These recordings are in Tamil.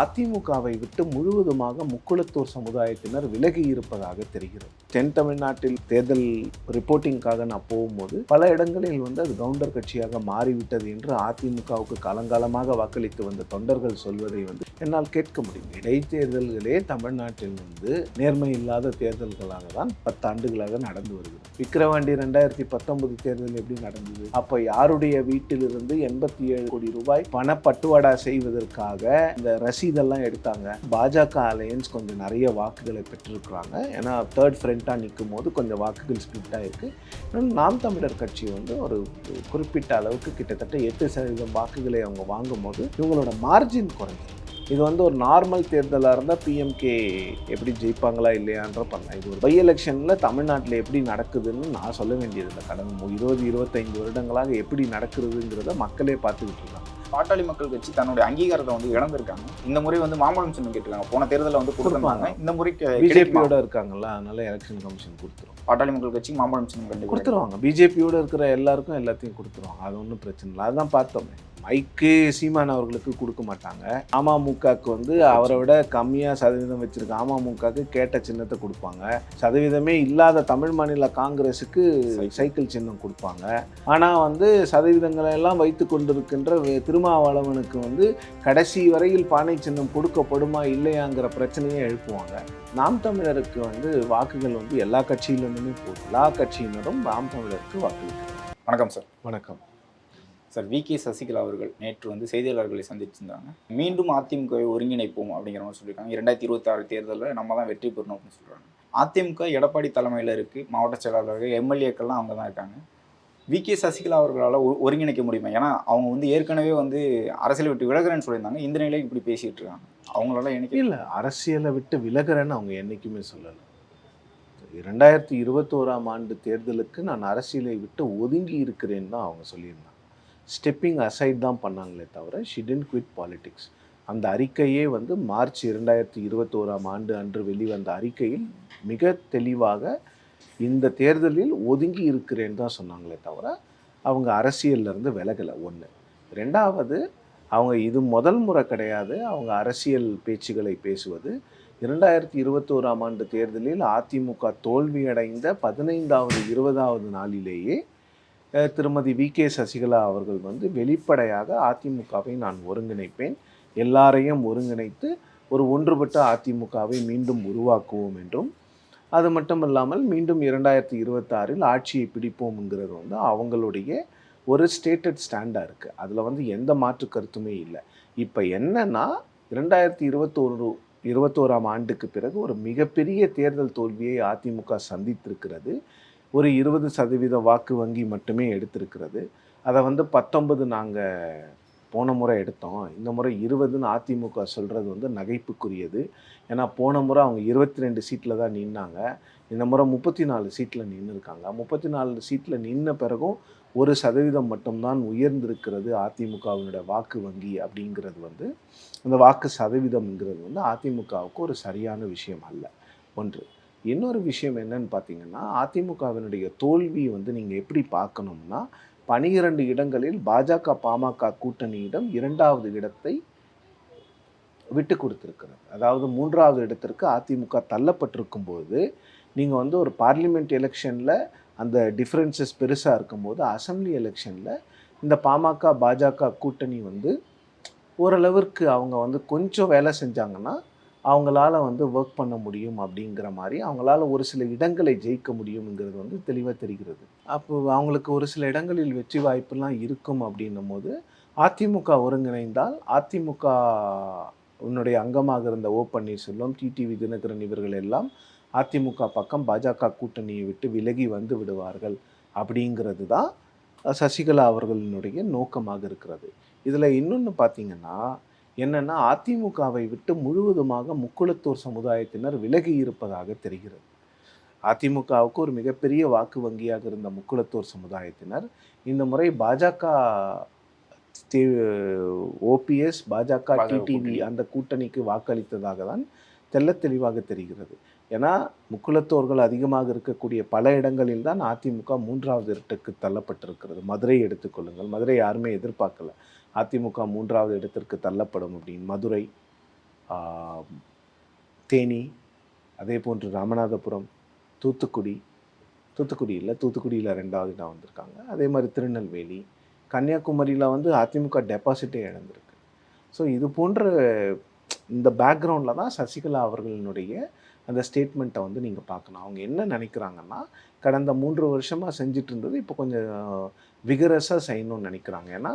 அதிமுகவை விட்டு முழுவதுமாக முக்குளத்தூர் சமுதாயத்தினர் விலகி இருப்பதாக தெரிகிறது. தென் தமிழ்நாட்டில் தேர்தல் ரிப்போர்ட்டிங்காக நான் போகும்போது பல இடங்களில் வந்து அது கவுண்டர் கட்சியாக மாறிவிட்டது என்று அதிமுகவுக்கு காலங்காலமாக வாக்களித்து வந்த தொண்டர்கள் சொல்வதை வந்து என்னால் கேட்க முடியும். இடைத்தேர்தல்களே தமிழ்நாட்டில் வந்து நேர்மை இல்லாத தேர்தல்களாக தான் பத்தாண்டுகளாக நடந்து வருகிறது. விக்கிரவாண்டி ரெண்டாயிரத்தி பத்தொன்பது தேர்தல் எப்படி நடந்தது? அப்போ யாருடைய வீட்டிலிருந்து எண்பத்தி ஏழு கோடி ரூபாய் பணப்பட்டுவாடா செய்வதற்காக இந்த ரசீதெல்லாம் எடுத்தாங்க. பாஜக அலையன்ஸ் கொஞ்சம் நிறைய வாக்குகளை பெற்றிருக்கிறாங்க. ஏன்னா தேர்ட் ஃப்ரண்ட்டாக நிற்கும் போது கொஞ்சம் வாக்குகள் ஸ்பிளிட்டாக இருக்குது நாம் தமிழர் கட்சி வந்து ஒரு குறிப்பிட்ட அளவுக்கு கிட்டத்தட்ட எட்டு சதவீதம் வாக்குகளை அவங்க வாங்கும் போது இவங்களோட மார்ஜின் குறைஞ்சது இது வந்து ஒரு நார்மல் தேர்தலாக இருந்தால் பிஎம்கே எப்படி ஜெயிப்பாங்களா இல்லையான்ற பண்ணலாம். இது ஒரு பை எலெக்ஷனில் தமிழ்நாட்டில் எப்படி நடக்குதுன்னு நான் சொல்ல வேண்டியதில்லை. கடந்த இருபது இருபத்தைந்து வருடங்களாக எப்படி நடக்குதுங்கிறத மக்களே பார்த்துக்கிட்டு இருக்காங்க. பாட்டாளி மக்கள் கட்சி தன்னுடைய அங்கீகாரத்தை வந்து இழந்திருக்காங்க. இந்த முறை வந்து மாம்பழம் சின்னம் கேட்டிருக்காங்க. போன தேர்தலில் வந்து கொடுத்துருந்தாங்க. இந்த முறை? பிஜேபியோட இருக்காங்கல்ல அதனால எலெக்ஷன் கமிஷன் கொடுத்துரும். பாட்டாளி மக்கள் கட்சி மாம்பழம் சின்னம் கொடுத்துருவாங்க. பிஜேபியோட இருக்கிற எல்லாருக்கும் எல்லாத்தையும் கொடுத்துருவாங்க. அது ஒன்றும் பிரச்சனை இல்லை. அதுதான் பார்த்தோமே. மைக்கு சீமான் அவர்களுக்கு கொடுக்க மாட்டாங்க. அமமுகவுக்கு வந்து அவரை விட கம்மியாக சதவீதம் வச்சிருக்க அமமுகவுக்கு கேட்ட சின்னத்தை கொடுப்பாங்க. சதவீதமே இல்லாத தமிழ் மாநில காங்கிரஸுக்கு சைக்கிள். சின்னம் கொடுப்பாங்க. ஆனால் வந்து சதவீதங்களை எல்லாம் வைத்து கொண்டிருக்கின்ற திருமாவளவனுக்கு வந்து கடைசி வரையில் பானை சின்னம் கொடுக்கப்படுமா இல்லையாங்கிற பிரச்சனையை எழுப்புவாங்க. நாம் தமிழருக்கு வந்து வாக்குகள் வந்து எல்லா கட்சியிலிருந்துமே போகுது எல்லா கட்சியினரும் நாம் தமிழருக்கு வாக்களிக்கிறாங்க வணக்கம் சார். வணக்கம். Sir we. கே. சசிகலா அவர்கள் நேற்று வந்து செய்தியாளர்களை சந்திச்சிருந்தாங்க. மீண்டும் அதிமுகவை ஒருங்கிணைப்போம் அப்படிங்கிற மாதிரி சொல்லியிருக்காங்க. இரண்டாயிரத்தி இருபத்தாறு தேர்தலில் நம்ம தான் வெற்றி பெறணும் அப்படின்னு சொல்கிறாங்க அதிமுக எடப்பாடி தலைமையில் இருக்குது மாவட்ட செயலாளர்கள் எம்எல்ஏக்கள்லாம் அவங்க தான் இருக்காங்க. வி. கே. சசிகலா அவர்களால் ஒருங்கிணைக்க முடியுமா? ஏன்னா அவங்க வந்து ஏற்கனவே வந்து அரசியலை விட்டு விலகுறேன்னு சொல்லியிருந்தாங்க. இந்த நிலையில் இப்படி பேசிட்டு இருக்காங்க. அவங்களால எனக்கு இல்லை அரசியலை விட்டு விலகுறேன்னு அவங்க என்றைக்குமே சொல்லலை. இரண்டாயிரத்தி இருபத்தோராம் ஆண்டு தேர்தலுக்கு நான் அரசியலை விட்டு ஒதுங்கி இருக்கிறேன்னு தான் அவங்க சொல்லியிருந்தாங்க. ஸ்டெப்பிங் அசைட் தான் பண்ணாங்களே தவிர ஷி டென்ட் குவிட் பாலிடிக்ஸ் அந்த அறிக்கையே வந்து மார்ச் இரண்டாயிரத்தி இருபத்தோராம் ஆண்டு அன்று வெளிவந்த அறிக்கையில் மிக தெளிவாக இந்த தேர்தலில் ஒதுங்கி இருக்கிறேன்னு தான் சொன்னாங்களே தவிர அவங்க அரசியல்ல இருந்து விலகலை. ஒன்று ரெண்டாவது அவங்க இது முதல் முறை கிடையாது. அவங்க அரசியல் பேச்சுகளை பேசுவது. இரண்டாயிரத்தி இருபத்தோராம் ஆண்டு தேர்தலில் அதிமுக தோல்வியடைந்த பதினைந்தாவது இருபதாவது நாளிலேயே திருமதி வி. கே. சசிகலா அவர்கள் வந்து வெளிப்படையாக அதிமுகவை நான் ஒருங்கிணைப்பேன். எல்லாரையும் ஒருங்கிணைத்து ஒரு ஒன்றுபட்ட அதிமுகவை மீண்டும் உருவாக்குவோம் என்றும் அது மட்டும் இல்லாமல் மீண்டும் இரண்டாயிரத்தி இருபத்தாறில் ஆட்சியை பிடிப்போம்ங்கிறது வந்து அவங்களுடைய ஒரு ஸ்டேட்டட் ஸ்டாண்டாக இருக்குது அதில் வந்து எந்த மாற்று கருத்துமே இல்லை. இப்போ என்னன்னா இரண்டாயிரத்தி இருபத்தோரு இருபத்தோராம் ஆண்டுக்கு பிறகு ஒரு மிகப்பெரிய தேர்தல் தோல்வியை அதிமுக சந்தித்திருக்கிறது. ஒரு இருபது சதவீத வாக்கு வங்கி மட்டுமே எடுத்திருக்கிறது. அதை வந்து பத்தொன்பது நாங்கள் போன முறை எடுத்தோம். இந்த முறை இருபதுன்னு அதிமுக சொல்கிறது வந்து நகைப்புக்குரியது. ஏன்னா போன முறை அவங்க இருபத்தி ரெண்டு சீட்டில் தான் நின்னாங்க. இந்த முறை முப்பத்தி நாலு சீட்டில் நின்று இருக்காங்க முப்பத்தி நாலு சீட்டில் நின்ன பிறகும் ஒரு சதவீதம் மட்டும்தான் உயர்ந்திருக்கிறது அதிமுகவினுடைய வாக்கு வங்கி அப்படிங்கிறது வந்து அந்த வாக்கு சதவீதம்ங்கிறது வந்து அதிமுகவுக்கு ஒரு சரியான விஷயம் அல்ல. ஒன்று. இன்னொரு விஷயம் என்னன்னு பார்த்தீங்கன்னா அதிமுகவினுடைய தோல்வி வந்து நீங்கள் எப்படி பார்க்கணும்னா பனிரெண்டு இடங்களில் பாஜக பாமக கூட்டணியிடம் இரண்டாவது இடத்தை விட்டு கொடுத்துருக்கிறது. அதாவது மூன்றாவது இடத்திற்கு அதிமுக தள்ளப்பட்டிருக்கும் போது நீங்கள் வந்து ஒரு பார்லிமெண்ட் எலெக்ஷனில் அந்த டிஃப்ரென்சஸ் பெருசாக இருக்கும்போது அசெம்பிளி எலெக்ஷனில் இந்த பாமக பாஜக கூட்டணி வந்து ஓரளவிற்கு அவங்க வந்து கொஞ்சம் வேலை செஞ்சாங்கன்னா அவங்களால வந்து ஒர்க் பண்ண முடியும் அப்படிங்கிற மாதிரி அவங்களால ஒரு சில இடங்களை ஜெயிக்க முடியுங்கிறது வந்து தெளிவாக தெரிகிறது. அப்போ அவங்களுக்கு ஒரு சில இடங்களில் வெற்றி வாய்ப்பெல்லாம் இருக்கும் அப்படின்னும் போது அதிமுக ஒருங்கிணைந்தால் அதிமுக உன்னுடைய அங்கமாக இருந்த ஓ பன்னீர்செல்வம் டிடிவி தினகரன் இவர்கள் எல்லாம் அதிமுக பக்கம் பாஜக கூட்டணியை விட்டு விலகி வந்து விடுவார்கள் அப்படிங்கிறது தான் சசிகலா அவர்களினுடைய நோக்கமாக இருக்கிறது. இதில் இன்னொன்று பார்த்தீங்கன்னா என்னன்னா அதிமுகவை விட்டு முழுவதுமாக முக்குளத்தூர் சமுதாயத்தினர் விலகி இருப்பதாக தெரிகிறது. அதிமுகவுக்கு ஒரு மிகப்பெரிய வாக்கு வங்கியாக இருந்த முக்குளத்தூர் சமுதாயத்தினர் இந்த முறை பாஜக ஓபிஎஸ் பாஜக டிடிவி. அந்த கூட்டணிக்கு வாக்களித்ததாக தான் தெள்ளத் தெளிவாக தெரிகிறது. ஏன்னா முக்குலத்தோர்கள் அதிகமாக இருக்கக்கூடிய பல இடங்களில் தான் அதிமுக மூன்றாவது இடத்துக்கு தள்ளப்பட்டிருக்கிறது. மதுரை எடுத்துக்கொள்ளுங்கள் மதுரை யாருமே எதிர்பார்க்கல. அதிமுக மூன்றாவது இடத்திற்கு தள்ளப்படும் அப்படின்னு. மதுரை தேனி அதே போன்று ராமநாதபுரம் தூத்துக்குடி தூத்துக்குடி இல்லை தூத்துக்குடியில் ரெண்டாவது இடம் வந்திருக்காங்க. அதே மாதிரி திருநெல்வேலி கன்னியாகுமரியில் வந்து அதிமுக டெபாசிட்டே இழந்திருக்கு. ஸோ இது போன்ற இந்த பேக்ரவுண்டில் தான் சசிகலா அவர்களினுடைய அந்த ஸ்டேட்மெண்ட்டை வந்து நீங்கள் பார்க்கணும். அவங்க என்ன நினைக்கிறாங்கன்னா கடந்த மூன்று வருஷமாக செஞ்சுட்டு இருந்தது இப்போ கொஞ்சம் விகரஸாக செய்யணும்னு நினைக்கிறாங்க. ஏன்னா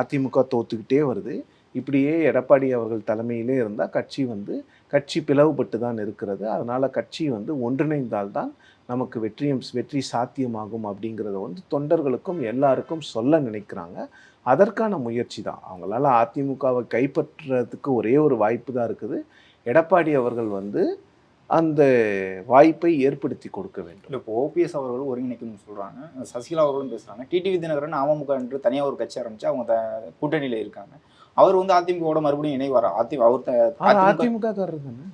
அதிமுக தோத்துக்கிட்டே வருது. இப்படியே எடப்பாடி அவர்கள் தலைமையிலே இருந்தால் கட்சி வந்து கட்சி பிளவுபட்டு தான் இருக்கிறது. அதனால் கட்சி வந்து ஒன்றிணைந்தால்தான் நமக்கு வெற்றியும் வெற்றி சாத்தியமாகும் அப்படிங்கிறத வந்து தொண்டர்களுக்கும் எல்லாருக்கும் சொல்ல நினைக்கிறாங்க. அதற்கான முயற்சி தான். அவங்களால அதிமுகவை கைப்பற்றுறதுக்கு ஒரே ஒரு வாய்ப்பு தான் இருக்குது. எடப்பாடி அவர்கள் வந்து அந்த வாய்ப்பை ஏற்படுத்தி கொடுக்க வேண்டும். இப்போ ஓபிஎஸ் அவர்கள் ஒருங்கிணைக்கணும்னு சொல்கிறாங்க சசிகலா அவர்களும் பேசுகிறாங்க டிடிவி தினகரன் அமமுக என்று தனியாக ஒரு கட்சி ஆரம்பிச்சு அவங்க த- கூட்டணியில இருக்காங்க. அவர் வந்து அதிமுகவோட மறுபடியும் இணைவாரா? அதி அவர் அதிமுக தானே?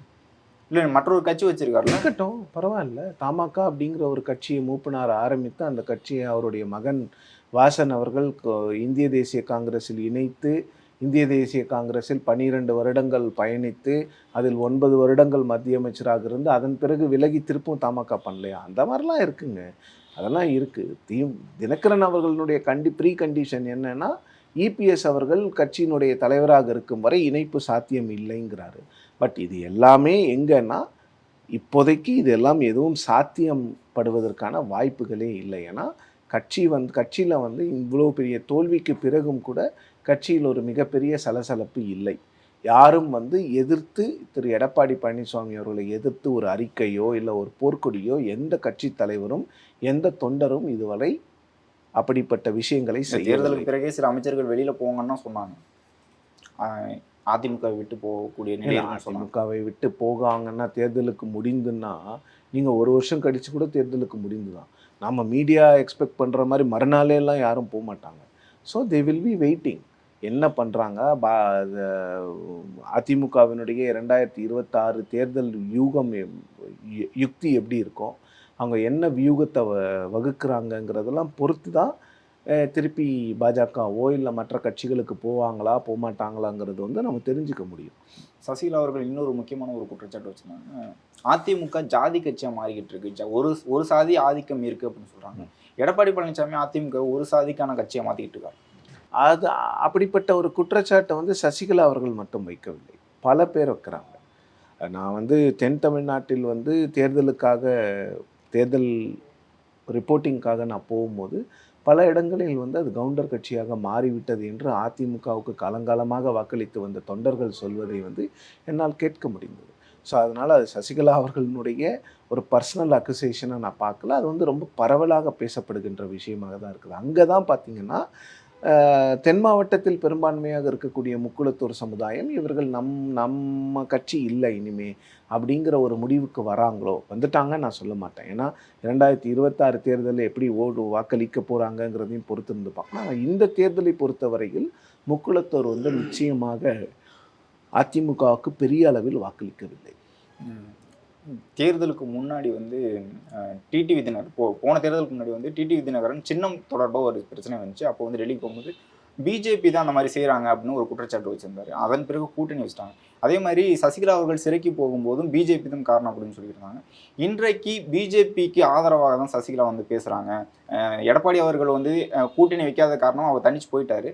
இல்லை மற்றொரு கட்சி வச்சிருக்காருல்ல? இருக்கட்டும் பரவாயில்ல. தமாக அப்படிங்கிற ஒரு கட்சியை மூப்பினார் ஆரம்பித்து அந்த கட்சியை அவருடைய மகன் வாசன் அவர்கள் இந்திய தேசிய காங்கிரஸில் இணைத்து இந்திய தேசிய காங்கிரஸில் பன்னிரண்டு வருடங்கள் பயணித்து அதில் ஒன்பது வருடங்கள் மத்திய அமைச்சராக இருந்து அதன் பிறகு விலகி திருப்பும் தமாக்கா பண்ணலையா? அந்த மாதிரிலாம் இருக்குங்க. அதெல்லாம் இருக்குது தீ தினகரன் அவர்களுடைய கண்டி ப்ரீ கண்டிஷன் என்னென்னா இபிஎஸ் அவர்கள் கட்சியினுடைய தலைவராக இருக்கும் வரை இணைப்பு சாத்தியம் இல்லைங்கிறாரு. பட் இது எல்லாமே எங்கன்னா இப்போதைக்கு இதெல்லாம் எதுவும் சாத்தியப்படுவதற்கான வாய்ப்புகளே இல்லை. ஏன்னா கட்சி வந்து கட்சியில் வந்து இவ்வளோ பெரிய தோல்விக்கு பிறகும் கூட கட்சியில் ஒரு மிகப்பெரிய சலசலப்பு இல்லை. யாரும் வந்து எதிர்த்து திரு. எடப்பாடி பழனிசாமி அவர்களை எதிர்த்து ஒரு அறிக்கையோ இல்லை ஒரு போர்க்கொடியோ எந்த கட்சி தலைவரும் எந்த தொண்டரும் இதுவரை அப்படிப்பட்ட விஷயங்களை செய்யவில்லை. தேர்தலுக்கு பிறகே சில அமைச்சர்கள் வெளியில போங்கன்னா சொன்னாங்க. ஆஹ் அதிமுக விட்டு போகக்கூடிய நிலை அதிமுகவை விட்டு போகாங்கன்னா தேர்தலுக்கு முடிந்துன்னா நீங்கள் ஒரு வருஷம் கழிச்சு கூட தேர்தலுக்கு முடிந்து தான் நம்ம மீடியா எக்ஸ்பெக்ட் பண்ணுற மாதிரி மறுநாளே எல்லாம் யாரும் போக மாட்டாங்க so they will be waiting என்ன பண்ணுறாங்க பா அது, அதிமுகவினுடைய இரண்டாயிரத்தி இருபத்தாறு தேர்தல் யூகம் எப்- யு- யுக்தி எப்படி இருக்கும் அவங்க என்ன வியூகத்தை வ வகுக்கிறாங்கங்கிறதெல்லாம் பொறுத்து தான் திருப்பி பாஜகவோ இல்லை மற்ற கட்சிகளுக்கு போவாங்களா போகமாட்டாங்களாங்கிறது வந்து நம்ம தெரிஞ்சுக்க முடியும். சசிகலா அவர்கள் இன்னொரு முக்கியமான ஒரு குற்றச்சாட்டு வச்சிருந்தாங்க. அதிமுக ஜாதி கட்சியா மாறிக்கிட்டு இருக்கு. ஒரு ஒரு சாதி ஆதிக்கம் இருக்கு அப்படின்னு சொல்றாங்க. எடப்பாடி பழனிசாமி அதிமுக ஒரு சாதிக்கான கட்சியை மாத்திக்கிட்டு இருக்காரு. அது அப்படிப்பட்ட ஒரு குற்றச்சாட்டை வந்து சசிகலா அவர்கள் மட்டும் வைக்கவில்லை. பல பேர் வைக்கிறாங்க. நான் வந்து தென் தமிழ்நாட்டில் வந்து தேர்தலுக்காக தேர்தல் ரிப்போர்ட்டிங்காக நான் போகும்போது பல இடங்களில் வந்து அது கவுண்டர் கட்சியாக மாறிவிட்டது என்று அதிமுகவுக்கு காலங்காலமாக வாக்களித்து வந்த தொண்டர்கள் சொல்வதை வந்து என்னால் கேட்க முடிந்தது. ஸோ அதனால் அது சசிகலா அவர்களினுடைய ஒரு பர்சனல் அக்குசேஷனை நான் பார்க்கல. அது வந்து ரொம்ப பரவலாக பேசப்படுகின்ற விஷயமாக தான் இருக்குது. அங்கே தான் பார்த்தீங்கன்னா தென் மாவட்டத்தில் பெரும்பான்மையாக இருக்கக்கூடிய முக்குளத்தூர் சமுதாயம் இவர்கள் நம் நம்ம கட்சி இல்லை இனிமே அப்படிங்கிற ஒரு முடிவுக்கு வராங்களோ? வந்துட்டாங்கன்னு நான் சொல்ல மாட்டேன். ஏன்னா இரண்டாயிரத்தி இருபத்தாறு தேர்தலில் எப்படி ஓடு வாக்களிக்க போகிறாங்கங்கிறதையும் பொறுத்து இருந்து பார்க்கலாம் இந்த தேர்தலை பொறுத்தவரையில் முக்குளத்தூர் வந்து நிச்சயமாக அதிமுகவுக்கு பெரிய அளவில் வாக்களிக்கவில்லை. தேர்தலுக்கு முன்னாடி வந்து டிடி விதிநகர் போ போன தேர்தலுக்கு முன்னாடி வந்து டிடி விதிநகரன் சின்னம் தொடர்பாக ஒரு பிரச்சனை வந்துச்சு. அப்போ வந்து டெல்லிக்கு போகும்போது பிஜேபி தான் அந்த மாதிரி செய்கிறாங்க அப்படின்னு ஒரு குற்றச்சாட்டு வச்சிருந்தாரு. அதன் பிறகு கூட்டணி வச்சிட்டாங்க. அதே மாதிரி சசிகலா அவர்கள் சிறைக்கு போகும்போதும் பிஜேபி தான் காரணம் அப்படின்னு சொல்லியிருந்தாங்க. இன்றைக்கு பிஜேபிக்கு ஆதரவாக தான் சசிகலா வந்து பேசுகிறாங்க எடப்பாடி அவர்கள் வந்து கூட்டணி வைக்காத காரணம் அவர் தனிச்சு போயிட்டாரு.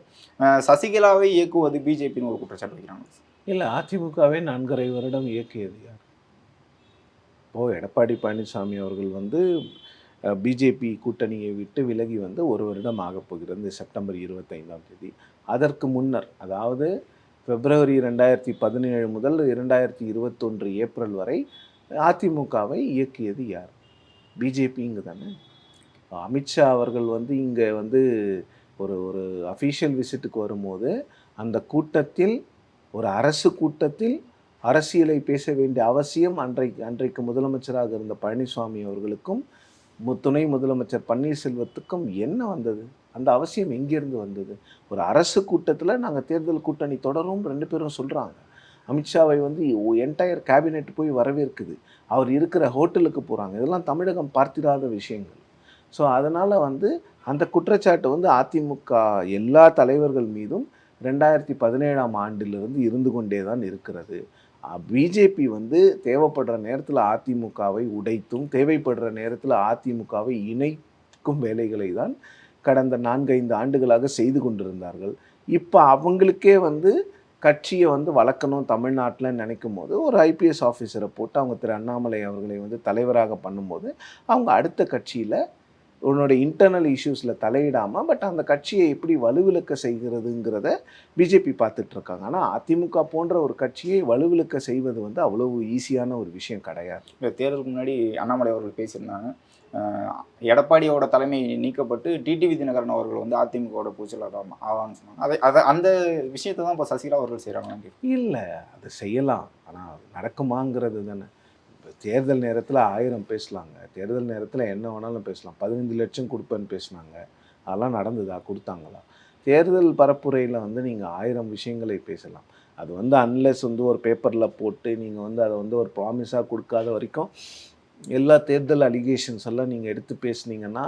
சசிகலாவை இயக்குவது பிஜேபின்னு ஒரு குற்றச்சாட்டு வைக்கிறாங்க. இல்லை அதிமுகவே நான்கரை வருடம் இயக்கியது இப்போது எடப்பாடி பழனிசாமி அவர்கள் வந்து பிஜேபி கூட்டணியை விட்டு விலகி வந்து ஒரு வருடம் ஆகப் போகிறது செப்டம்பர் இருபத்தைந்தாம் தேதி. அதற்கு முன்னர் அதாவது பிப்ரவரி ரெண்டாயிரத்தி பதினேழு முதல் இரண்டாயிரத்தி இருபத்தொன்று ஏப்ரல் வரை அதிமுகவை இயக்கியது யார்? பிஜேபிங்க தானே? அமித்ஷா அவர்கள் வந்து இங்கே வந்து ஒரு ஒரு அஃபீஷியல் விசிட்டுக்கு வரும்போது அந்த கூட்டத்தில் ஒரு அரசு கூட்டத்தில் அரசியலை பேச வேண்டிய அவசியம் அன்றைக்கு அன்றைக்கு முதலமைச்சராக இருந்த பழனிசாமி அவர்களுக்கும் துணை முதலமைச்சர் பன்னீர்செல்வத்துக்கும் என்ன வந்தது? அந்த அவசியம் எங்கேருந்து வந்தது? ஒரு அரசு கூட்டத்தில் நாங்கள் தேர்தல் கூட்டணி தொடரும் ரெண்டு பேரும் சொல்கிறாங்க அமித்ஷாவை வந்து என்டையர் கேபினெட் போய் வரவேற்குது. அவர் இருக்கிற ஹோட்டலுக்கு போகிறாங்க இதெல்லாம் தமிழகம் பார்த்திராத விஷயங்கள். ஸோ அதனால் வந்து அந்த குற்றச்சாட்டு வந்து அதிமுக எல்லா தலைவர்கள் மீதும் ரெண்டாயிரத்தி பதினேழாம் ஆண்டிலிருந்து இருந்து கொண்டே தான் இருக்கிறது. பிஜேபி வந்து தேவைப்படுற நேரத்தில் அதிமுகவை உடைத்தும் தேவைப்படுற நேரத்தில் அதிமுகவை இணைக்கும் வேலைகளை தான் கடந்த நான்கைந்து ஆண்டுகளாக செய்து கொண்டிருந்தார்கள். இப்போ அவங்களுக்கே வந்து கட்சியை வந்து வளர்க்கணும் தமிழ்நாட்டில் நினைக்கும் போது ஒரு ஐபிஎஸ் ஆஃபீஸரை போட்டு அவங்க திரு அண்ணாமலை அவர்களை வந்து தலைவராக பண்ணும்போது அவங்க அடுத்த கட்சியில் உன்னோட இன்டர்னல் இஷ்யூஸில் தலையிடாமல் பட் அந்த கட்சியை எப்படி வலுவிழக்க செய்கிறதுங்கிறத பிஜேபி பார்த்துட்டு இருக்காங்க. ஆனால் அதிமுக போன்ற ஒரு கட்சியை வலுவிழக்க செய்வது வந்து அவ்வளவு ஈஸியான ஒரு விஷயம் கிடையாது. இந்த தேர்தலுக்கு முன்னாடி அண்ணாமலை அவர்கள் பேசியிருந்தாங்க. எடப்பாடியோட தலைமை நீக்கப்பட்டு டிடிவி தினகரன் அவர்கள் வந்து அதிமுகவோட பூச்சலாக ஆவான்னு சொன்னாங்க. அதை அதை அந்த விஷயத்தை தான் இப்போ சசிகலா அவர்கள் செய்கிறாங்க இல்லை அது செய்யலாம். ஆனால் நடக்குமாங்கிறது தானே. தேர்தல் நேரத்தில் ஆயிரம் பேசலாங்க. தேர்தல் நேரத்தில் என்ன வேணாலும் பேசலாம். பதினஞ்சு லட்சம் கொடுப்பேன்னு பேசினாங்க. அதெல்லாம் நடந்ததா? கொடுத்தாங்களா? தேர்தல் பரப்புரையில் வந்து நீங்கள் ஆயிரம் விஷயங்களை பேசலாம். அது வந்து அன்லெஸ் வந்து ஒரு பேப்பரில் போட்டு நீங்கள் வந்து அதை வந்து ஒரு ப்ராமிஸாக கொடுக்காத வரைக்கும் எல்லா தேர்தல் அலிகேஷன்ஸ் எல்லாம் நீங்கள் எடுத்து பேசுனீங்கன்னா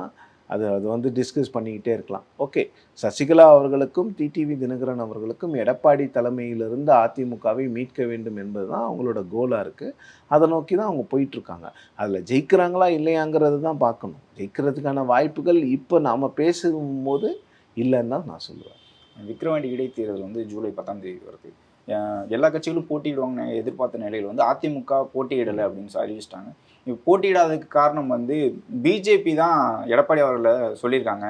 அது அது வந்து டிஸ்கஸ் பண்ணிக்கிட்டே இருக்கலாம். ஓகே சசிகலா அவர்களுக்கும் டிடிவி தினகரன் அவர்களுக்கும் எடப்பாடி தலைமையிலிருந்து அதிமுகவை மீட்க வேண்டும் என்பது தான் அவங்களோட கோலாக இருக்குது அதை நோக்கி தான் அவங்க போயிட்டுருக்காங்க. அதில் ஜெயிக்கிறாங்களா இல்லையாங்கிறது தான் பார்க்கணும். ஜெயிக்கிறதுக்கான வாய்ப்புகள் இப்போ நாம் பேசும்போது இல்லைன்னு தான் நான் சொல்லுவேன். விக்ரவாண்டி இடைத்தேர்தல் வந்து ஜூலை பத்தாம் தேதி வருது. எல்லா கட்சிகளும் போட்டியிடுவாங்க எதிர்பார்த்த நிலையில் வந்து அதிமுக போட்டியிடலை அப்படின்னு அறிவிச்சிட்டாங்க. இப்போ போட்டியிடாததுக்கு காரணம் வந்து பிஜேபி தான் எடப்பாடி அவர்களை சொல்லியிருக்காங்க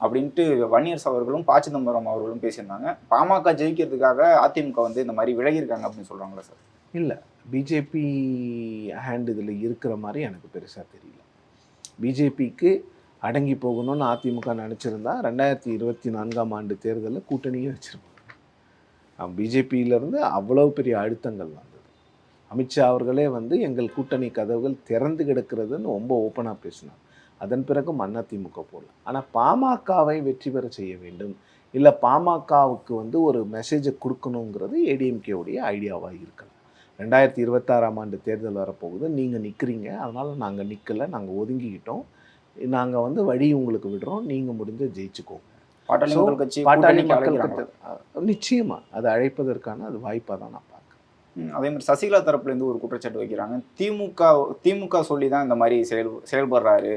அப்படின்ட்டு வன்னியர்ஸ் அவர்களும் ப. சிதம்பரம் அவர்களும் பேசியிருந்தாங்க. பாமக ஜெயிக்கிறதுக்காக அதிமுக வந்து இந்த மாதிரி விலகியிருக்காங்க அப்படின்னு சொல்கிறாங்களா சார்? இல்லை பிஜேபி ஹேண்ட் இதில் இருக்கிற மாதிரி எனக்கு பெருசாக தெரியல. பிஜேபிக்கு அடங்கி போகணும்னு அதிமுக நினச்சிருந்தா ரெண்டாயிரத்தி இருபத்தி நான்காம் ஆண்டு தேர்தலில் கூட்டணியே வச்சுருப்பாங்க. பிஜேபியிலேருந்து அவ்வளோ பெரிய அழுத்தங்கள் வந்தது. அமித்ஷா அவர்களே வந்து எங்கள் கூட்டணி கதவுகள் திறந்து கிடக்கிறதுன்னு ரொம்ப ஓப்பனாக பேசினார். அதன் பிறகு அதிமுக போகல ஆனால் பாமகவை வெற்றி பெற செய்ய வேண்டும். இல்லை பாமகவுக்கு வந்து ஒரு மெசேஜை கொடுக்கணுங்கிறது ஏடிஎம்கேவுடைய ஐடியாவாக இருக்கலாம். ரெண்டாயிரத்தி இருபத்தாறாம் ஆண்டு தேர்தல் வரப்போகுது. நீங்கள் நிற்கிறீங்க அதனால் நாங்கள் நிற்கலை நாங்கள் ஒதுங்கிக்கிட்டோம். நாங்கள் வந்து வழி உங்களுக்கு விடுறோம். நீங்கள் முடிஞ்ச ஜெயிச்சுக்கோங்க. பாட்டாளி மக்கள் கட்சி பாட்டாளி மக்கள் நிச்சயமா அதை அழைப்பதற்கான அது வாய்ப்பாக தான் நான் பார்க்குறேன். அதே மாதிரி சசிகலா தரப்புல இருந்து ஒரு குற்றச்சாட்டு வைக்கிறாங்க. திமுக திமுக சொல்லி தான் இந்த மாதிரி செயல் செயல்படுறாரு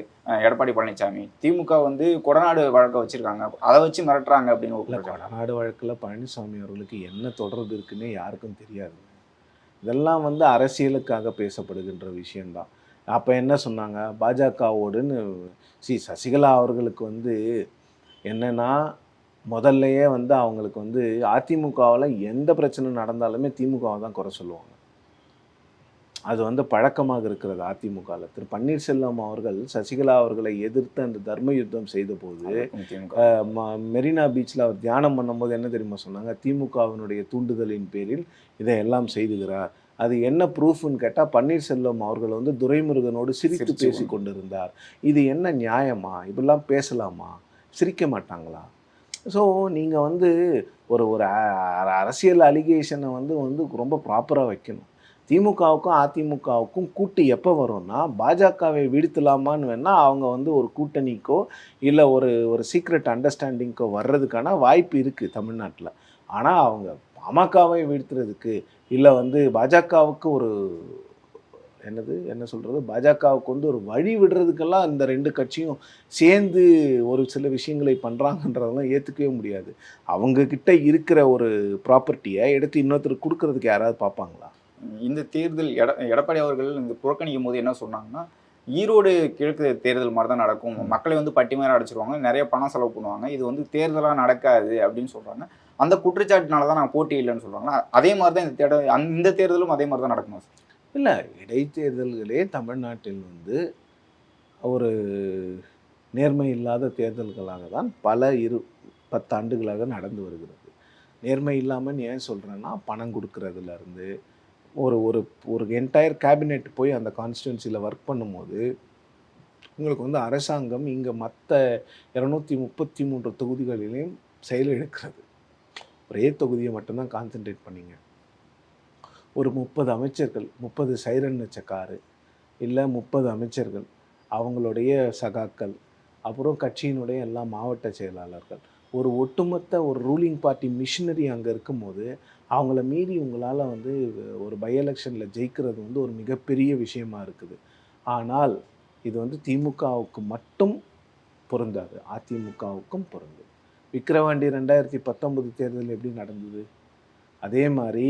எடப்பாடி பழனிசாமி திமுக வந்து கொடநாடு வழக்க வச்சிருக்காங்க. அதை வச்சு மிரட்டுறாங்க அப்படின்னு ஒரு கொடநாடு வழக்கில் பழனிசாமி அவர்களுக்கு என்ன தொடர்பு இருக்குன்னே யாருக்கும் தெரியாது. இதெல்லாம் வந்து அரசியலுக்காக பேசப்படுகின்ற விஷயம்தான். அப்போ என்ன சொன்னாங்க? பாஜகவோடுன்னு சி சசிகலா அவர்களுக்கு வந்து என்னன்னா முதல்லையே வந்து அவங்களுக்கு வந்து அதிமுகவில் எந்த பிரச்சனை நடந்தாலுமே திமுகவை தான் குறை சொல்லுவாங்க. அது வந்து பழக்கமாக இருக்கிறது அதிமுகவில். திரு பன்னீர்செல்வம் அவர்கள் சசிகலா அவர்களை எதிர்த்து அந்த தர்ம யுத்தம் செய்தபோது மெரினா பீச்சில் அவர் தியானம் பண்ணும்போது என்ன தெரியுமா சொன்னாங்க? திமுகவினுடைய தூண்டுதலின் பேரில் இதை எல்லாம் செய்துகிறார். அது என்ன ப்ரூஃப்னு கேட்டால் பன்னீர்செல்வம் அவர்கள் வந்து துரைமுருகனோடு சிரித்து பேசி கொண்டிருந்தார் இது என்ன நியாயமா? இப்படிலாம் பேசலாமா? சிரிக்க மாட்டாங்களா? ஸோ நீங்கள் வந்து ஒரு ஒரு அரசியல் அலிகேஷனை வந்து வந்து ரொம்ப ப்ராப்பராக வைக்கணும். திமுகவுக்கும் அதிமுகவுக்கும் கூட்டு எப்போ வரும்னா பாஜகவை வீழ்த்தலாமான்னு வேணால் அவங்க வந்து ஒரு கூட்டணிக்கோ இல்லை ஒரு ஒரு சீக்ரெட் அண்டர்ஸ்டாண்டிங்க்கோ வர்றதுக்கான வாய்ப்பு இருக்குது தமிழ்நாட்டில். ஆனால் அவங்க பாமகவை வீழ்த்துறதுக்கு இல்லை வந்து பாஜகவுக்கு ஒரு என்னது என்ன சொல்கிறது பாஜகவுக்கு வந்து ஒரு வழி விடுறதுக்கெல்லாம் இந்த ரெண்டு கட்சியும் சேர்ந்து ஒரு சில விஷயங்களை பண்ணுறாங்கன்றதெல்லாம் ஏற்றுக்கவே முடியாது. அவங்க கிட்ட இருக்கிற ஒரு ப்ராப்பர்ட்டியை எடுத்து இன்னொருத்தருக்கு கொடுக்கறதுக்கு யாராவது பார்ப்பாங்களா? இந்த தேர்தல் எட எடப்பாடி அவர்கள் இந்த புறக்கணிக்கும் போது என்ன சொன்னாங்கன்னா ஈரோடு கிழக்கு தேர்தல் மாதிரி தான் நடக்கும். மக்களை வந்து பட்டி மாதிரி அடைச்சிருவாங்க நிறைய பணம் செலவு பண்ணுவாங்க. இது வந்து தேர்தலாக நடக்காது அப்படின்னு சொல்றாங்க. அந்த குற்றச்சாட்டுனால தான் நான் போட்டி இல்லைன்னு சொல்றாங்க. அதே மாதிரி தான் இந்த தேர்தல் அந்த- தேர்தலும் அதே மாதிரி தான் நடக்குமா சார். இல்லை இடைத்தேர்தல்களே தமிழ்நாட்டில் வந்து ஒரு நேர்மை இல்லாத தேர்தல்களாக தான் பல இரு பத்தாண்டுகளாக நடந்து வருகிறது. நேர்மை இல்லாமல் ஏன் சொல்கிறேன்னா பணம் கொடுக்கறதுலேருந்து ஒரு ஒரு ஒரு என்டையர் கேபினெட் போய் அந்த கான்ஸ்டியூன்சியில் ஒர்க் பண்ணும்போது உங்களுக்கு வந்து அரசாங்கம் இங்கே மற்ற இரநூத்தி முப்பத்தி மூன்று தொகுதிகளிலையும் செயலிழக்கிறது ஒரே தொகுதியை மட்டும்தான் கான்சென்ட்ரேட் பண்ணிங்க. ஒரு முப்பது அமைச்சர்கள் முப்பது சைரன் வச்ச காரு இல்லை முப்பது அமைச்சர்கள் அவங்களுடைய சகாக்கள் அப்புறம் கட்சியினுடைய எல்லா மாவட்ட செயலாளர்கள். ஒரு ஒட்டுமொத்த ஒரு ரூலிங் பார்ட்டி மிஷினரி அங்கே இருக்கும்போது அவங்கள மீறி உங்களால் வந்து ஒரு பை எலெக்ஷனில் ஜெயிக்கிறது வந்து ஒரு மிகப்பெரிய விஷயமா இருக்குது. ஆனால் இது வந்து திமுகவுக்கு மட்டும் பொருந்தாது. அதிமுகவுக்கும் பொருந்தும். விக்கிரவாண்டி ரெண்டாயிரத்தி பத்தொன்பது தேர்தல் எப்படி நடந்தது? அதே மாதிரி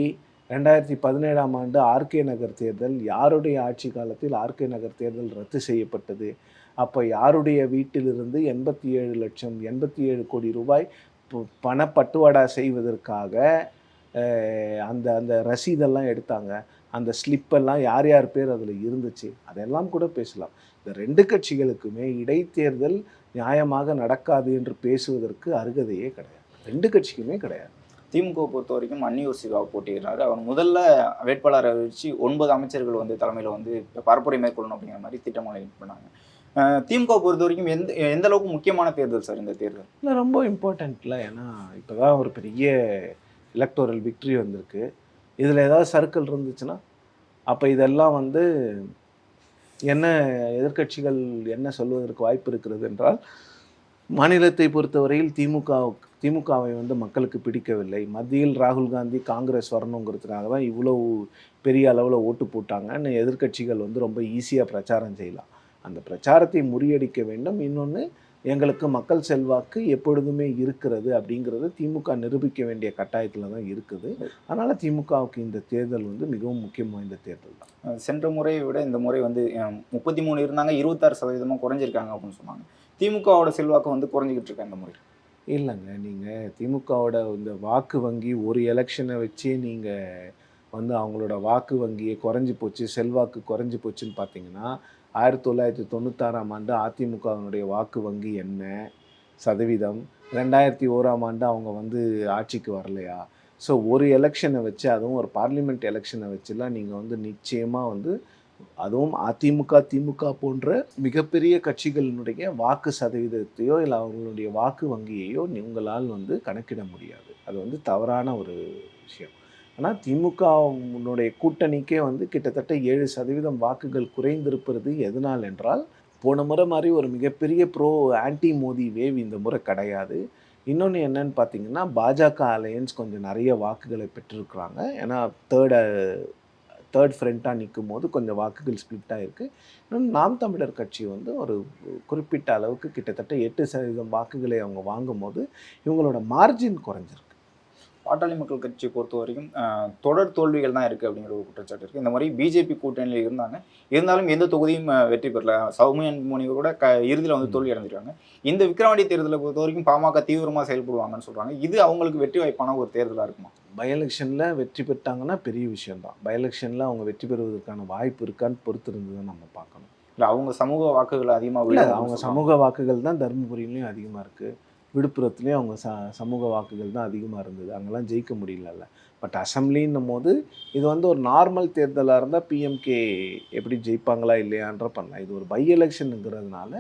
ரெண்டாயிரத்தி பதினேழாம் ஆண்டு ஆர்கே நகர் தேர்தல் யாருடைய ஆட்சி காலத்தில் ஆர்கே நகர் தேர்தல் ரத்து செய்யப்பட்டது? அப்போ யாருடைய வீட்டிலிருந்து எண்பத்தி ஏழு லட்சம் எண்பத்தி ஏழு கோடி ரூபாய் ப- பணப்பட்டுவாடா செய்வதற்காக அந்த அந்த ரசீதெல்லாம் எடுத்தாங்க. அந்த ஸ்லிப்பெல்லாம் யார் யார் பேர் அதில் இருந்துச்சு? அதெல்லாம் கூட பேசலாம். இந்த ரெண்டு கட்சிகளுக்குமே இடைத்தேர்தல் நியாயமாக நடக்காது என்று பேசுவதற்கு அருகதையே கிடையாது. ரெண்டு கட்சிக்குமே கிடையாது. திமுக பொறுத்த வரைக்கும் அன்னியூர் சிவா போட்டியிடுறாரு. அவர் முதல்ல வேட்பாளரை வச்சு ஒன்பது அமைச்சர்கள் வந்து தலைமையில் வந்து பரப்புரை மேற்கொள்ளணும் அப்படிங்கிற மாதிரி திட்டங்களை பண்ணாங்க. அஹ் திமுக பொறுத்த வரைக்கும் எந்த எந்த அளவுக்கு முக்கியமான தேர்தல் சார் இந்த தேர்தல்? இல்லை ரொம்ப இம்பார்ட்டண்ட்ல ஏன்னா இப்போ தான் ஒரு பெரிய எலக்டோரல் விக்ட்ரி வந்திருக்கு. இதில் ஏதாவது சர்க்கிள் இருந்துச்சுன்னா அப்போ இதெல்லாம் வந்து என்ன எதிர்க்கட்சிகள் என்ன சொல்வதற்கு வாய்ப்பு இருக்கிறது என்றால் மாநிலத்தை பொறுத்தவரையில் திமுக திமுகவை வந்து மக்களுக்கு பிடிக்கவில்லை. மத்தியில் ராகுல் காந்தி காங்கிரஸ் வரணுங்கிறதுக்காக தான் இவ்வளோ பெரிய அளவில் ஓட்டு போட்டாங்கன்னு எதிர்க்கட்சிகள் வந்து ரொம்ப ஈஸியாக பிரச்சாரம் செய்யலாம். அந்த பிரச்சாரத்தை முறியடிக்க வேண்டும். இன்னொன்று எங்களுக்கு மக்கள் செல்வாக்கு எப்பொழுதுமே இருக்கிறது அப்படிங்கிறது திமுக நிரூபிக்க வேண்டிய கட்டாயத்தில் தான் இருக்குது. அதனால் திமுகவுக்கு இந்த தேர்தல் வந்து மிகவும் முக்கியம் வாய்ந்த தேர்தல் தான். சென்ற முறையை விட இந்த முறை வந்து முப்பத்தி மூணு இருந்தாங்க இருபத்தாறு சதவீதமாக குறைஞ்சிருக்காங்க அப்படின்னு சொன்னாங்க. திமுகவோட செல்வாக்கு வந்து குறைஞ்சிக்கிட்டு இருக்கா இந்த முறை? இல்லைங்க நீங்கள் திமுகவோட இந்த வாக்கு வங்கி ஒரு எலெக்ஷனை வச்சே நீங்கள் வந்து அவங்களோட வாக்கு வங்கியை குறைஞ்சி போச்சு செல்வாக்கு குறைஞ்சி போச்சுன்னு பார்த்தீங்கன்னா ஆயிரத்தி தொள்ளாயிரத்தி தொண்ணூத்தாறாம் ஆண்டு அதிமுகவினுடைய வாக்கு வங்கி என்ன? சதவீதம். ரெண்டாயிரத்தி ஓராம் ஆண்டு அவங்க வந்து ஆட்சிக்கு வரலையா? ஸோ ஒரு எலெக்ஷனை வச்சு அதுவும் ஒரு பார்லிமெண்ட் எலெக்ஷனை வச்சுலாம் நீங்கள் வந்து நிச்சயமாக வந்து அதுவும் அதிமுக திமுக போன்ற மிகப்பெரிய கட்சிகளினுடைய வாக்கு சதவீதத்தையோ இல்லை அவங்களுடைய வாக்கு வங்கியையோ உங்களால் வந்து கணக்கிட முடியாது. அது வந்து தவறான ஒரு விஷயம். ஆனால் திமுகவுடைய கூட்டணிக்கே வந்து கிட்டத்தட்ட ஏழு சதவீதம் வாக்குகள் குறைந்திருப்பது எதனால் என்றால் போன முறை மாதிரி ஒரு மிகப்பெரிய ப்ரோ ஆன்டி மோதி வேவ் இந்த முறை கிடையாது. இன்னொன்று என்னன்னு பார்த்தீங்கன்னா பாஜக அலையன்ஸ் கொஞ்சம் நிறைய வாக்குகளை பெற்றிருக்கிறாங்க. ஏன்னா தேர்டு தேர்ட் ஃப்ரண்ட்டாக நிற்கும் போது கொஞ்சம் வாக்குகள் ஸ்பிளிட்டாக இருக்குது நாம் தமிழர் கட்சி வந்து ஒரு குறிப்பிட்ட அளவுக்கு கிட்டத்தட்ட எட்டு சதவீதம் வாக்குகளை அவங்க வாங்கும்போது இவங்களோட மார்ஜின் குறைஞ்சிருக்கு. பாட்டாளி மக்கள் கட்சியை பொறுத்த வரைக்கும் தொடர் தோல்விகள் தான் இருக்குது அப்படிங்கிற ஒரு குற்றச்சாட்டு இருக்குது இந்த மாதிரி பிஜேபி கூட்டணியில் இருந்தாங்க. இருந்தாலும் எந்த தொகுதியும் வெற்றி பெறல. சௌமியன் முனி கூட க இறுதியில் வந்து தோல்வி அடைஞ்சிருக்காங்க. இந்த விக்கிரவாண்டி தேர்தலை பொறுத்த வரைக்கும் பாமக தீவிரமாக செயல்படுவாங்கன்னு சொல்கிறாங்க இது அவங்களுக்கு வெற்றி வாய்ப்பான ஒரு தேர்தலாக இருக்குமா? பை எலெக்ஷனில் வெற்றி பெற்றாங்கன்னா பெரிய விஷயம்தான் பை எலெக்ஷனில் அவங்க வெற்றி பெறுவதற்கான வாய்ப்பு இருக்கான்னு பொறுத்திருந்து தான் நம்ம பார்க்கணும். இல்லை அவங்க சமூக வாக்குகள் அதிகமாக இல்லை அவங்க சமூக வாக்குகள் தான் தருமபுரியிலையும் அதிகமாக இருக்குது விழுப்புரத்துலேயும் அவங்க ச சமூக வாக்குகள் தான் அதிகமாக இருந்தது. அங்கெல்லாம் ஜெயிக்க முடியலல்ல. பட் அசம்பிளின்னும் போது இது வந்து ஒரு நார்மல் தேர்தலாக இருந்தால் பிஎம்கே எப்படி ஜெயிப்பாங்களா இல்லையான்ற பண்ணலாம். இது ஒரு பை எலெக்ஷனுங்கிறதுனால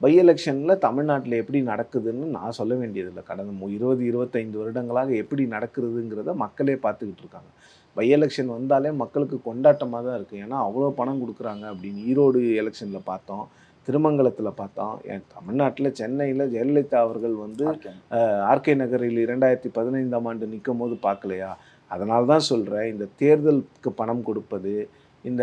பை எலெக்ஷனில் தமிழ்நாட்டில் எப்படி நடக்குதுன்னு நான் சொல்ல வேண்டியதில்லை. கடந்த மு- இருபது இருபத்தைந்து வருடங்களாக எப்படி நடக்கிறதுங்கிறத மக்களே பார்த்துக்கிட்டு இருக்காங்க. பை எலெக்ஷன் வந்தாலே மக்களுக்கு கொண்டாட்டமாக தான் இருக்குது ஏன்னா அவ்வளோ பணம் கொடுக்குறாங்க அப்படின்னு ஈரோடு எலெக்ஷனில் பார்த்தோம். திருமங்கலத்தில் பார்த்தோம் என் தமிழ்நாட்டில் சென்னையில் ஜெயலலிதா அவர்கள் வந்து ஆர்கே நகரில் இரண்டாயிரத்தி பதினைந்தாம் ஆண்டு நிற்கும் போது பார்க்கலையா அதனால தான் சொல்கிறேன் இந்த தேர்தலுக்கு பணம் கொடுப்பது இந்த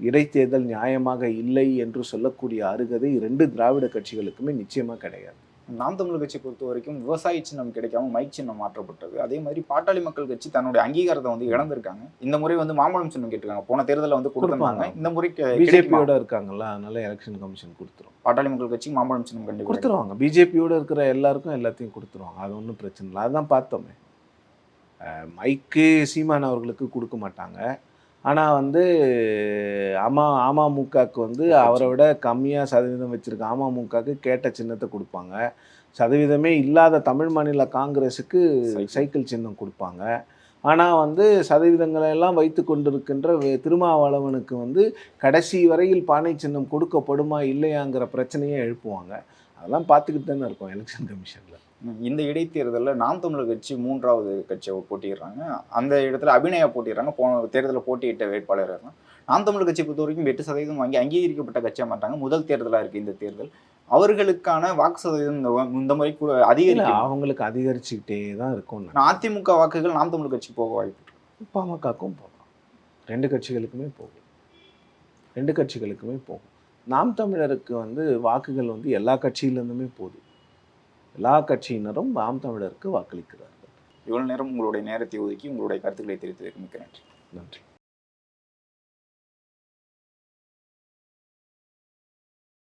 இடைத்தேர்தல் நியாயமாக இல்லை என்று சொல்லக்கூடிய அருகதை ரெண்டு திராவிட கட்சிகளுக்குமே நிச்சயமாக கிடையாது. நாம் தமிழர் கட்சி பொறுத்த வரைக்கும் விவசாய சின்னம் கிடைக்காம மைக் சின்னம் மாற்றப்பட்டது. அதே மாதிரி பாட்டாளி மக்கள் கட்சி தன்னுடைய அங்கீகாரத்தை வந்து இழந்திருக்காங்க. இந்த முறை வந்து மாம்பழம் சின்னம் கேட்டிருக்காங்க. போன தேர்தலில் வந்து கொடுத்தாங்க. கொடுப்பாங்க. இந்த முறை பிஜேபியோட? இருக்காங்கல்ல அதனால எலெக்ஷன் கமிஷன் கொடுத்துரும். பாட்டாளி மக்கள் கட்சி மாம்பழம் சின்னம் கண்டிப்பாக கொடுத்துருவாங்க. பிஜேபியோட இருக்கிற எல்லாருக்கும் எல்லாத்தையும் கொடுத்துருவாங்க. அது ஒன்றும் பிரச்சனை இல்லை. அதுதான் பார்த்தோமே. மைக்கு சீமான் அவர்களுக்கு கொடுக்க மாட்டாங்க. ஆனால் வந்து அமா அமமுகவுக்கு வந்து அவரை விட கம்மியாக சதவீதம் வச்சுருக்க அமமுகவுக்கு கேட்ட சின்னத்தை கொடுப்பாங்க. சதவீதமே இல்லாத தமிழ் மாநில காங்கிரஸுக்கு சைக்கிள். சின்னம் கொடுப்பாங்க. ஆனால் வந்து சதவீதங்களை எல்லாம் வைத்து கொண்டிருக்கின்ற திருமாவளவனுக்கு வந்து கடைசி வரையில் பானை சின்னம் கொடுக்கப்படுமா இல்லையாங்கிற பிரச்சனையை எழுப்புவாங்க. அதெல்லாம் பார்த்துக்கிட்டு தானே இருக்கோம் எலெக்ஷன் கமிஷனில் இந்த இடைத்தேர்தலில் நாம் தமிழர் கட்சி மூன்றாவது கட்சியை போட்டியிடுறாங்க. அந்த இடத்துல அபிநயா போட்டிடுறாங்க போன தேர்தலில் போட்டியிட்ட வேட்பாளர் நாம் தமிழர் கட்சி பொறுத்த வரைக்கும் எட்டு சதவீதம் வாங்கி அங்கீகரிக்கப்பட்ட கட்சியாக மாட்டாங்க முதல் தேர்தலாக இருக்குது இந்த தேர்தல். அவர்களுக்கான வாக்கு சதவீதம் இந்த முறை கூட இல்ல அதிகரிக்கும் அவங்களுக்கு அதிகரிச்சுக்கிட்டே தான் இருக்கும். அதிமுக வாக்குகள் நாம் தமிழ் கட்சி போக வாய்ப்பு. பாமகக்கும் போகலாம். ரெண்டு கட்சிகளுக்குமே போகும். ரெண்டு கட்சிகளுக்குமே போகும். நாம் தமிழருக்கு வந்து வாக்குகள் வந்து எல்லா கட்சியிலேருந்துமே போகுது எல்லா கட்சியினரும் நாம் தமிழருக்கு வாக்களிக்கிறார்கள். இவ்வளவு நேரம் உங்களுடைய நேரத்தை ஒதுக்கி உங்களுடைய கருத்துக்களை தெரிவித்ததற்கு மிக்க நன்றி. நன்றி.